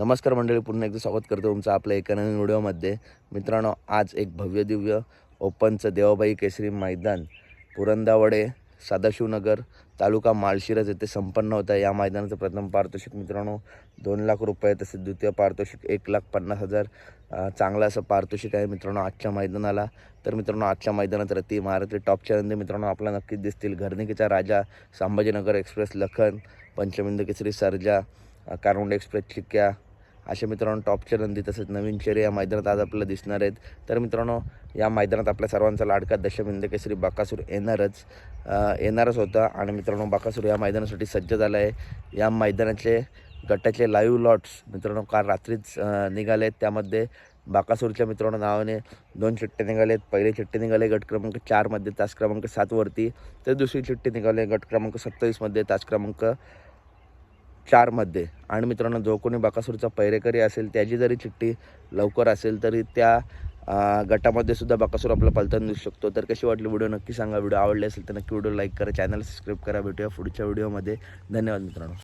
नमस्कार मंडळी पुन्हा एकदा स्वागत करतो तुमचं आपल्या एका नवीन व्हिडिओमध्ये. मित्रांनो आज एक भव्य दिव्य ओपनचं देवाबाई केसरी मैदान पुरंदावडे सदाशिवनगर तालुका माळशिरस येथे संपन्न होतं या मैदानाचं प्रथम पारितोषिक मित्रांनो दोन लाख रुपये तसेच द्वितीय पारितोषिक एक लाख पन्नास हजार. चांगलं असं पारितोषिक आहे मित्रांनो आजच्या मैदानाला. तर मित्रांनो आजच्या मैदानात रती महाराष्ट्र टॉपच्या नंदी मित्रांनो आपल्याला नक्कीच दिसतील. घरनिकीचा राजा संभाजीनगर एक्सप्रेस लखन पंचमिंद केसरी सर्जा कारुंड एक्सप्रेस चिक्क्या असे मित्रांनो टॉपचे नंदी तसेच नवीन चेहरे या मैदानात आज आपल्याला दिसणार आहेत. तर मित्रांनो या मैदानात आपल्या सर्वांचा लाडका दशमिंद केसरी बाकासूर येणारच येणारच होता. आणि मित्रांनो बाकासूर या मैदानासाठी सज्ज झाला आहे या मैदानाचे गटाचे लाईव्ह लॉट्स मित्रांनो काल रात्रीच निघाले आहेत. त्यामध्ये बाकासूरच्या मित्रांनो नावाने दोन चिट्टे निघाले आहेत. पहिले चिट्टे निघाले गट क्रमांक चारमध्ये तास क्रमांक सातवरती. तर दुसरी चिट्टी निघाली गट क्रमांक सत्तावीसमध्ये तास क्रमांक चारमध्ये आणि मित्रांनो जो कोणी बाकासूरचा पैरेकरी असेल त्याची जरी चिठ्ठी लवकर असेल तरी त्या गटामध्ये सुद्धा बाकासूर आपला पलताना दिसू शकतो. तर कशी वाटली व्हिडिओ नक्की सांगा. व्हिडिओ आवडले असेल तर नक्की व्हिडिओ लाईक करा चॅनल सबस्क्राईब करा. भेटूया पुढच्या व्हिडिओमध्ये. धन्यवाद मित्रांनो.